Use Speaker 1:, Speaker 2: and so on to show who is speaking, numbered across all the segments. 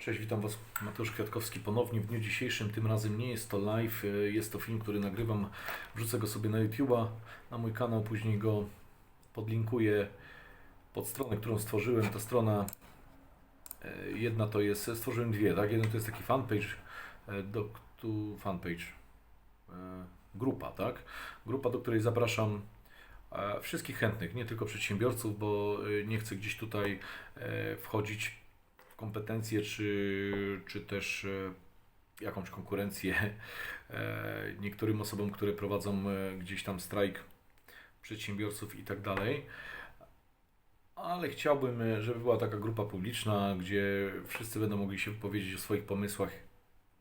Speaker 1: Cześć, witam Was. Mateusz Kwiatkowski ponownie w dniu dzisiejszym. Tym razem nie jest to live, jest to film, który nagrywam. Wrzucę go sobie na YouTube'a, na mój kanał, później go podlinkuję pod stronę, którą stworzyłem. Ta strona, e, jedna to jest, stworzyłem dwie, tak? Jeden to jest taki fanpage, e, do, tu fanpage, e, grupa, tak? Grupa, do której zapraszam wszystkich chętnych, nie tylko przedsiębiorców, bo nie chcę gdzieś tutaj wchodzić kompetencje, czy, czy też e, jakąś konkurencję e, niektórym osobom, które prowadzą e, gdzieś tam strajk przedsiębiorców i tak dalej. Ale chciałbym, żeby była taka grupa publiczna, gdzie wszyscy będą mogli się wypowiedzieć o swoich pomysłach.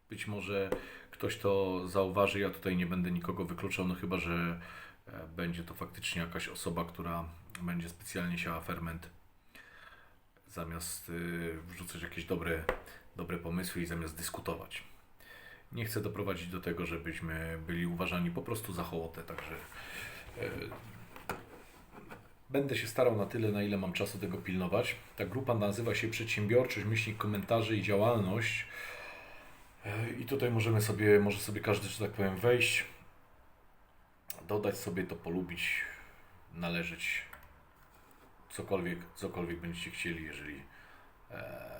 Speaker 1: Być może ktoś to zauważy, ja tutaj nie będę nikogo wykluczał, no chyba, że będzie to faktycznie jakaś osoba, która będzie specjalnie siała ferment zamiast y, wrzucać jakieś dobre, dobre pomysły i zamiast dyskutować. Nie chcę doprowadzić do tego, żebyśmy byli uważani po prostu za hołotę, także y, będę się starał na tyle, na ile mam czasu tego pilnować. Ta grupa nazywa się Przedsiębiorczość, myślnik, komentarze i działalność. Y, I tutaj możemy sobie, może sobie każdy, że tak powiem, wejść, dodać sobie to, polubić, należeć cokolwiek, cokolwiek będziecie chcieli, jeżeli e,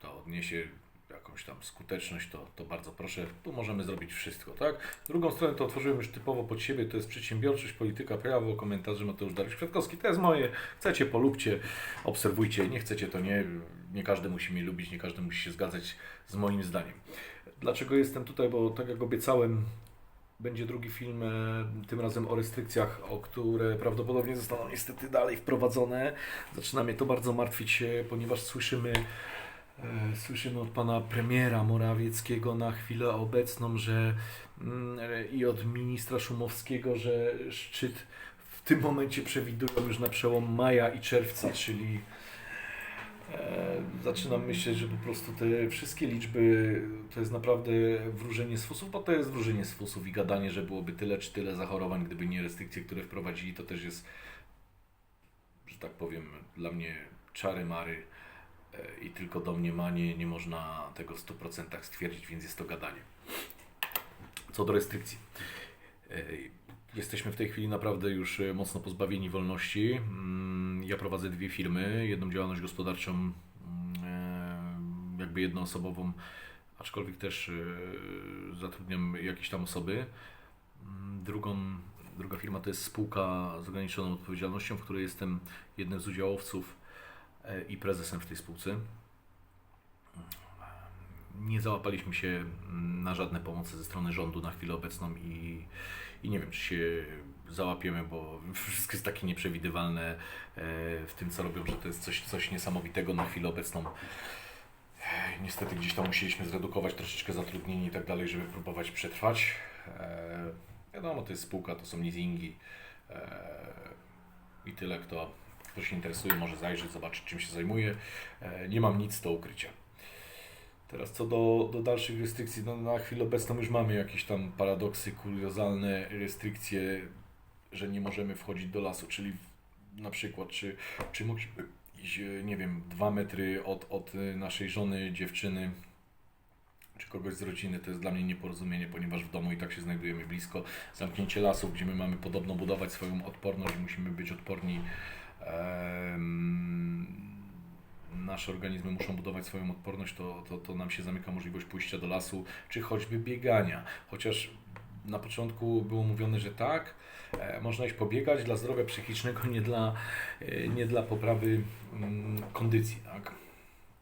Speaker 1: to odniesie jakąś tam skuteczność, to, to bardzo proszę, tu możemy zrobić wszystko, tak? Drugą stronę to otworzyłem już typowo pod siebie, to jest przedsiębiorczość, polityka, prawo, komentarze Mateusz Dariusz Kwiatkowski, to jest moje, chcecie, polubcie, obserwujcie, nie chcecie, to nie, nie każdy musi mnie lubić, nie każdy musi się zgadzać z moim zdaniem. Dlaczego jestem tutaj? Bo tak jak obiecałem, będzie drugi film, e, tym razem o restrykcjach, o które prawdopodobnie zostaną niestety dalej wprowadzone. Zaczyna mnie to bardzo martwić, e, ponieważ słyszymy, e, słyszymy od pana premiera Morawieckiego na chwilę obecną, że mm, i od ministra Szumowskiego, że szczyt w tym momencie przewidują już na przełom maja i czerwca, czyli Zaczynam myśleć, że po prostu te wszystkie liczby to jest naprawdę wróżenie z fusów, bo to jest wróżenie z fusów i gadanie, że byłoby tyle czy tyle zachorowań, gdyby nie restrykcje, które wprowadzili, to też jest, że tak powiem, dla mnie czary mary e, i tylko domniemanie, nie można tego w 100% stwierdzić, więc jest to gadanie. Co do restrykcji. Jesteśmy w tej chwili naprawdę już e, mocno pozbawieni wolności. Mm, Ja prowadzę dwie firmy, jedną działalność gospodarczą, mm, e, jakby jednoosobową, aczkolwiek też e, zatrudniam jakieś tam osoby. Mm, Drugą, druga firma to jest spółka z ograniczoną odpowiedzialnością, w której jestem jednym z udziałowców i prezesem w tej spółce. Nie załapaliśmy się na żadne pomocy ze strony rządu na chwilę obecną i i nie wiem, czy się załapiemy, bo wszystko jest takie nieprzewidywalne e, w tym, co robią, że to jest coś, coś niesamowitego na chwilę obecną. E, Niestety gdzieś tam musieliśmy zredukować troszeczkę zatrudnienie i tak dalej, żeby próbować przetrwać. E, Wiadomo, to jest spółka, to są leasingi i tyle, kto, kto się interesuje może zajrzeć, zobaczyć czym się zajmuje. Nie mam nic do ukrycia. Teraz co do, do dalszych restrykcji, no na chwilę obecną już mamy jakieś tam paradoksy, kuriozalne restrykcje, że nie możemy wchodzić do lasu, czyli na przykład, czy, czy mogliśmy iść, e, nie wiem, dwa metry od, od e, naszej żony, dziewczyny, czy kogoś z rodziny, to jest dla mnie nieporozumienie, ponieważ w domu i tak się znajdujemy blisko. Zamknięcie lasów, gdzie my mamy podobno budować swoją odporność, musimy być odporni. em, nasze organizmy muszą budować swoją odporność, to, to, to nam się zamyka możliwość pójścia do lasu, czy choćby biegania. Chociaż na początku było mówione, że tak, e, można iść pobiegać dla zdrowia psychicznego, nie dla, e, nie dla poprawy mm, kondycji. Tak?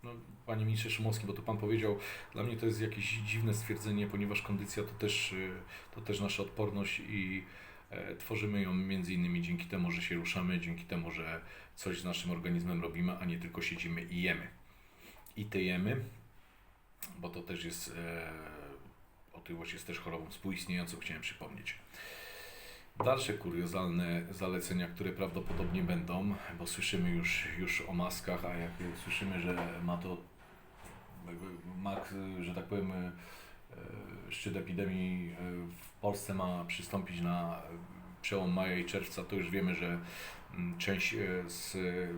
Speaker 1: No, Panie ministrze Szumowski, bo to Pan powiedział, dla mnie to jest jakieś dziwne stwierdzenie, ponieważ kondycja to też, e, to też nasza odporność i tworzymy ją między innymi dzięki temu, że się ruszamy, dzięki temu, że coś z naszym organizmem robimy, a nie tylko siedzimy i jemy. I tyjemy, bo to też jest, e, otyłość jest też chorobą współistniejącą, chciałem przypomnieć. Dalsze kuriozalne zalecenia, które prawdopodobnie będą, bo słyszymy już, już o maskach, a jak słyszymy, że ma to, ma, że tak powiem, e, szczyt epidemii e, w Polsce ma przystąpić na przełom maja i czerwca, to już wiemy, że mm, część e, z,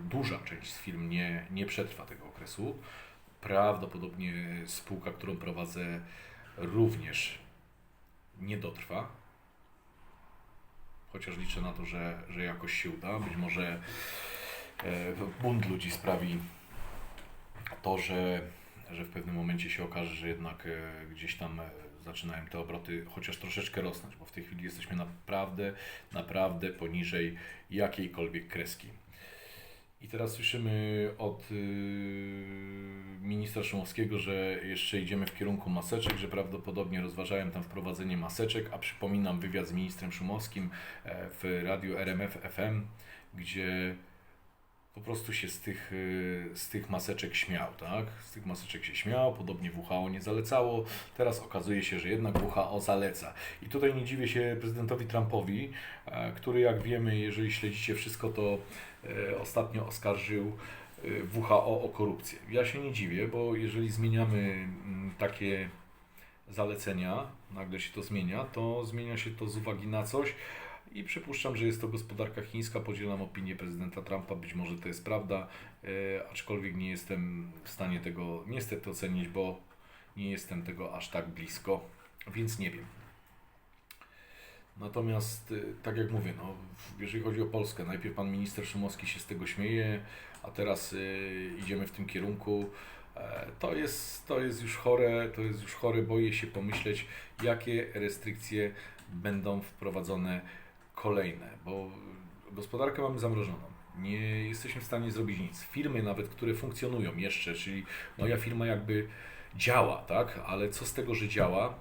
Speaker 1: duża część z firm nie, nie przetrwa tego okresu. Prawdopodobnie spółka, którą prowadzę, również nie dotrwa. Chociaż liczę na to, że, że jakoś się uda. Być może e, bunt ludzi sprawi to, że, że w pewnym momencie się okaże, że jednak e, gdzieś tam e, zaczynają te obroty chociaż troszeczkę rosnąć, bo w tej chwili jesteśmy naprawdę, naprawdę poniżej jakiejkolwiek kreski. I teraz słyszymy od yy, ministra Szumowskiego, że jeszcze idziemy w kierunku maseczek, że prawdopodobnie rozważają tam wprowadzenie maseczek, a przypominam wywiad z ministrem Szumowskim e, w radiu RMF FM, gdzie po prostu się z tych, y, z tych maseczek śmiał, tak? Z tych maseczek się śmiał, podobnie WHO nie zalecało, teraz okazuje się, że jednak WHO zaleca. I tutaj nie dziwię się prezydentowi Trumpowi, e, który jak wiemy, jeżeli śledzicie wszystko, to e, ostatnio oskarżył e, WHO o korupcję. Ja się nie dziwię, bo jeżeli zmieniamy mm, takie zalecenia, nagle się to zmienia, to zmienia się to z uwagi na coś, i przypuszczam, że jest to gospodarka chińska. Podzielam opinię prezydenta Trumpa, być może to jest prawda, e, aczkolwiek nie jestem w stanie tego niestety ocenić, bo nie jestem tego aż tak blisko, więc nie wiem. Natomiast, e, tak jak mówię, no, jeżeli chodzi o Polskę, najpierw pan minister Szumowski się z tego śmieje, a teraz e, idziemy w tym kierunku. E, to jest, to jest już chore, to jest już chore, boję się pomyśleć, jakie restrykcje będą wprowadzone kolejne, bo gospodarkę mamy zamrożoną. Nie jesteśmy w stanie zrobić nic. Firmy nawet, które funkcjonują jeszcze, czyli moja firma jakby działa, tak? Ale co z tego, że działa,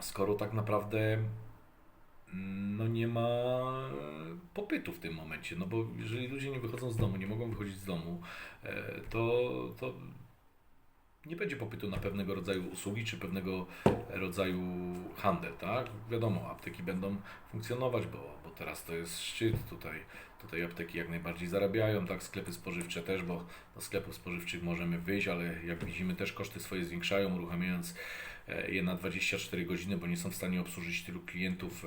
Speaker 1: skoro tak naprawdę no nie ma popytu w tym momencie, no bo jeżeli ludzie nie wychodzą z domu, nie mogą wychodzić z domu, e, to, to nie będzie popytu na pewnego rodzaju usługi czy pewnego rodzaju handel, tak? Wiadomo, apteki będą funkcjonować, bo, bo teraz to jest szczyt, tutaj, tutaj apteki jak najbardziej zarabiają, tak? Sklepy spożywcze też, bo do sklepów spożywczych możemy wyjść, ale jak widzimy też koszty swoje zwiększają, uruchamiając e, je na 24 godziny, bo nie są w stanie obsłużyć tylu klientów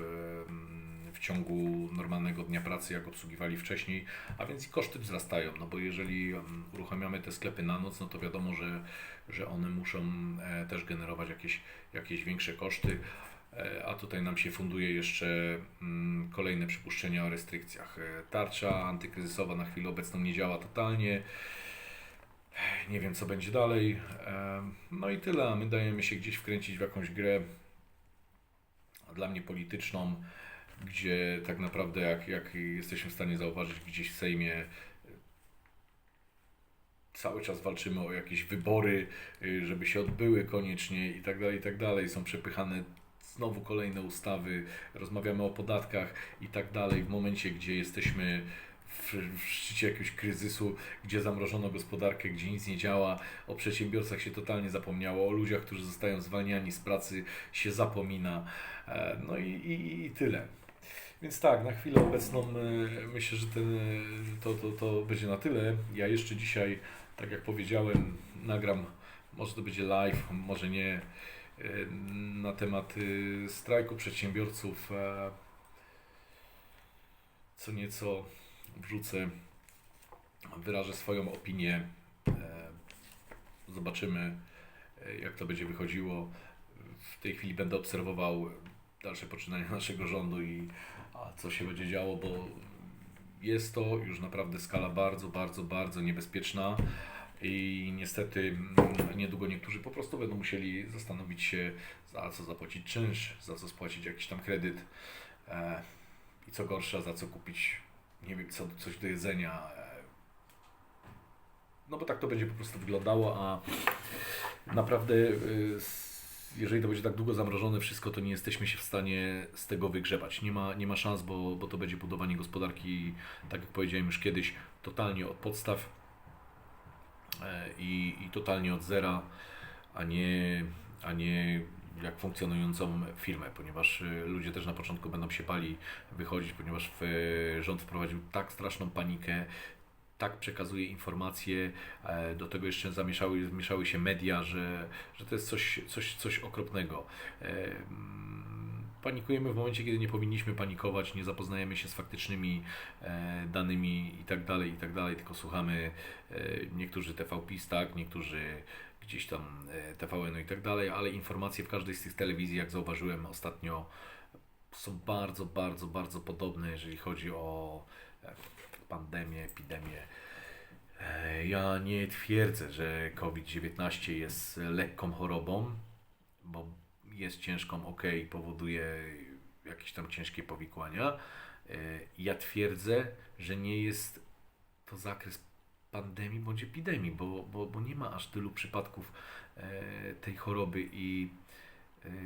Speaker 1: w ciągu normalnego dnia pracy, jak obsługiwali wcześniej, a więc i koszty wzrastają, no bo jeżeli uruchamiamy te sklepy na noc, no to wiadomo, że że one muszą e, też generować jakieś, jakieś większe koszty. E, a tutaj nam się funduje jeszcze mm, kolejne przypuszczenia o restrykcjach. E, tarcza antykryzysowa na chwilę obecną nie działa totalnie. Nie wiem, co będzie dalej. No i tyle. My dajemy się gdzieś wkręcić w jakąś grę dla mnie polityczną, gdzie tak naprawdę, jak, jak jesteśmy w stanie zauważyć gdzieś w Sejmie, cały czas walczymy o jakieś wybory, y, żeby się odbyły koniecznie i tak dalej, i tak dalej. Są przepychane znowu kolejne ustawy, rozmawiamy o podatkach i tak dalej. W momencie, gdzie jesteśmy w, w szczycie jakiegoś kryzysu, gdzie zamrożono gospodarkę, gdzie nic nie działa, o przedsiębiorcach się totalnie zapomniało, o ludziach, którzy zostają zwalniani z pracy się zapomina. E, no i, i, i tyle. Więc tak, na chwilę obecną e, myślę, że ten, e, to, to, to będzie na tyle. Ja jeszcze dzisiaj tak jak powiedziałem, nagram, może to będzie live, może nie, y, na temat strajku przedsiębiorców. E, co nieco wrzucę, wyrażę swoją opinię. E, zobaczymy, e, jak to będzie wychodziło. W tej chwili będę obserwował dalsze poczynania naszego rządu i co się będzie działo, bo jest to już naprawdę skala bardzo, bardzo, bardzo niebezpieczna i niestety mm, niedługo niektórzy po prostu będą musieli zastanowić się, za co zapłacić czynsz, za co spłacić jakiś tam kredyt e, i co gorsza, za co kupić, nie wiem, co, coś do jedzenia. E, no bo tak to będzie po prostu wyglądało, a naprawdę e, jeżeli to będzie tak długo zamrożone wszystko, to nie jesteśmy się w stanie z tego wygrzebać. Nie ma, nie ma szans, bo, bo to będzie budowanie gospodarki, tak jak powiedziałem już kiedyś, totalnie od podstaw e, i, i totalnie od zera, a nie, a nie jak funkcjonującą firmę, ponieważ e, ludzie też na początku będą się pali wychodzić, ponieważ w, rząd wprowadził tak straszną panikę, tak przekazuje informacje, e, do tego jeszcze zamieszały, zmieszały się media, że, że to jest coś, coś, coś okropnego. E, mm, panikujemy w momencie, kiedy nie powinniśmy panikować, nie zapoznajemy się z faktycznymi e, danymi i tak dalej, i tak dalej, tylko słuchamy niektórzy TVPiS, tak, niektórzy gdzieś tam TVN i tak dalej, ale informacje w każdej z tych telewizji, jak zauważyłem ostatnio, są bardzo, bardzo, bardzo podobne, jeżeli chodzi o pandemię, epidemię. E, Ja nie twierdzę, że COVID-19 jest lekką chorobą, bo jest ciężką, ok, powoduje jakieś tam ciężkie powikłania. E, Ja twierdzę, że nie jest to zakres pandemii bądź epidemii, bo, bo, bo nie ma aż tylu przypadków e, tej choroby i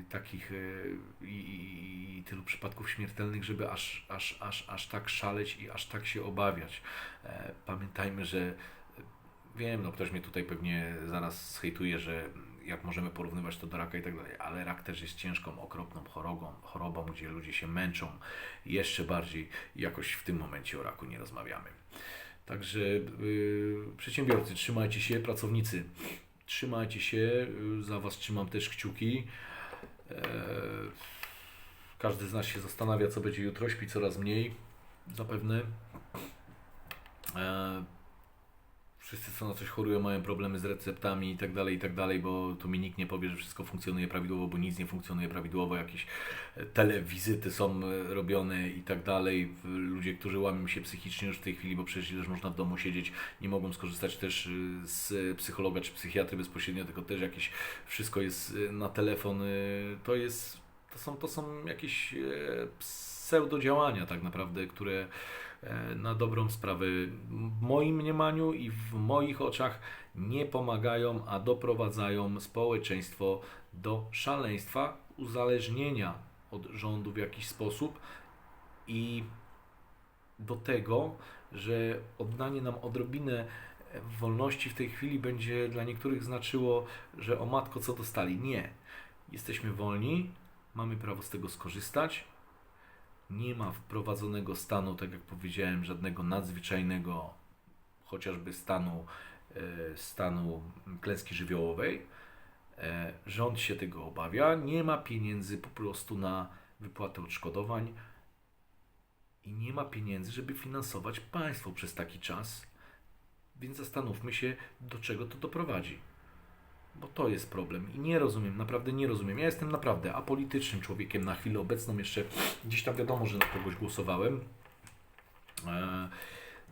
Speaker 1: takich e, i, i, i tylu przypadków śmiertelnych, żeby aż, aż, aż, aż tak szaleć i aż tak się obawiać. E, Pamiętajmy, że wiem, no ktoś mnie tutaj pewnie zaraz zhejtuje, że jak możemy porównywać to do raka i tak dalej, ale rak też jest ciężką, okropną chorobą, chorobą, gdzie ludzie się męczą jeszcze bardziej. Jakoś w tym momencie o raku nie rozmawiamy. Także yy, przedsiębiorcy, trzymajcie się, pracownicy, trzymajcie się, yy, za Was trzymam też kciuki. Eee, każdy z nas się zastanawia, co będzie jutro, śpi coraz mniej, zapewne. Wszyscy, co na coś chorują, mają problemy z receptami i tak dalej, i tak dalej, bo tu mi nikt nie powie, że wszystko funkcjonuje prawidłowo, bo nic nie funkcjonuje prawidłowo, jakieś e, telewizyty są e, robione i tak dalej. Ludzie, którzy łamią się psychicznie już w tej chwili, bo przecież ileż można w domu siedzieć, nie mogą skorzystać też y, z psychologa czy psychiatry bezpośrednio, tylko też jakieś wszystko jest na telefon. To jest, to są, to są jakieś e, pseudodziałania tak naprawdę, które e, na dobrą sprawę w moim mniemaniu i w moich oczach nie pomagają, a doprowadzają społeczeństwo do szaleństwa, uzależnienia od rządu w jakiś sposób i do tego, że oddanie nam odrobinę wolności w tej chwili będzie dla niektórych znaczyło, że o matko co dostali. Nie. Jesteśmy wolni, mamy prawo z tego skorzystać. Nie ma wprowadzonego stanu, tak jak powiedziałem, żadnego nadzwyczajnego, chociażby stanu, e, stanu klęski żywiołowej. E, Rząd się tego obawia. Nie ma pieniędzy po prostu na wypłatę odszkodowań i nie ma pieniędzy, żeby finansować państwo przez taki czas. Więc zastanówmy się, do czego to doprowadzi. Bo to jest problem i nie rozumiem, naprawdę nie rozumiem. Ja jestem naprawdę apolitycznym człowiekiem na chwilę obecną. Jeszcze gdzieś tam wiadomo, że na kogoś głosowałem. E,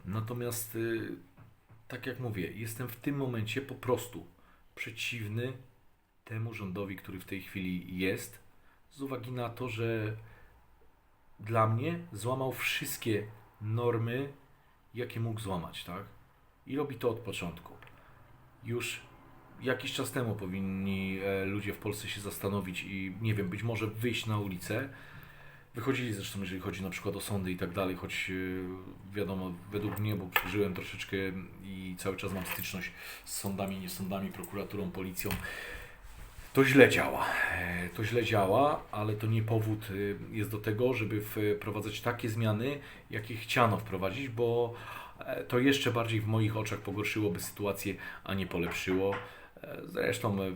Speaker 1: natomiast, y, tak jak mówię, jestem w tym momencie po prostu przeciwny temu rządowi, który w tej chwili jest, z uwagi na to, że dla mnie złamał wszystkie normy, jakie mógł złamać, tak? I robi to od początku. Już jakiś czas temu powinni e, ludzie w Polsce się zastanowić i nie wiem, być może wyjść na ulicę. Wychodzili zresztą, jeżeli chodzi na przykład o sądy i tak dalej, choć e, wiadomo, według mnie, bo przeżyłem troszeczkę i cały czas mam styczność z sądami, nie sądami, prokuraturą, policją. To źle działa. E, To źle działa, ale to nie powód jest do tego, żeby wprowadzać takie zmiany, jakie chciano wprowadzić, bo to jeszcze bardziej w moich oczach pogorszyłoby sytuację, a nie polepszyło. Zresztą e,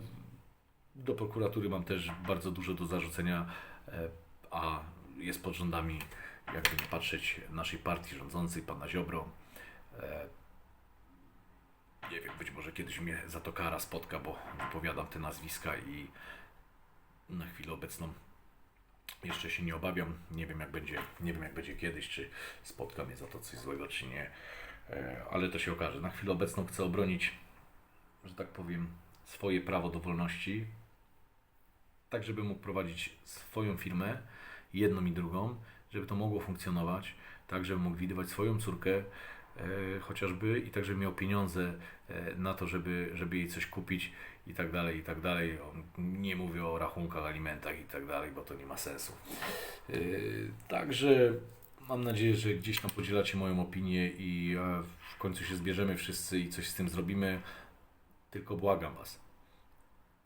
Speaker 1: do prokuratury mam też bardzo dużo do zarzucenia, e, a jest pod rządami, jakby nie patrzeć, naszej partii rządzącej, pana Ziobro. E, Nie wiem, być może kiedyś mnie za to kara spotka, bo wypowiadam te nazwiska i na chwilę obecną jeszcze się nie obawiam. Nie wiem jak będzie, nie wiem jak będzie kiedyś, czy spotka mnie za to coś złego, czy nie. Ale to się okaże. Na chwilę obecną chcę obronić, że tak powiem, swoje prawo do wolności, tak żeby mógł prowadzić swoją firmę, jedną i drugą, żeby to mogło funkcjonować, tak żeby mógł widywać swoją córkę e, chociażby i tak, żeby miał pieniądze e, na to, żeby, żeby jej coś kupić i tak dalej, i tak dalej. Nie mówię o rachunkach, alimentach i tak dalej, bo to nie ma sensu. E, Także mam nadzieję, że gdzieś tam podzielacie moją opinię i e, w końcu się zbierzemy wszyscy i coś z tym zrobimy. Tylko błagam Was.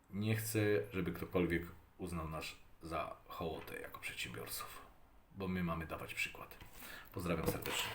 Speaker 1: Nie chcę, żeby ktokolwiek uznał nas za hołotę jako przedsiębiorców, bo my mamy dawać przykład. Pozdrawiam serdecznie.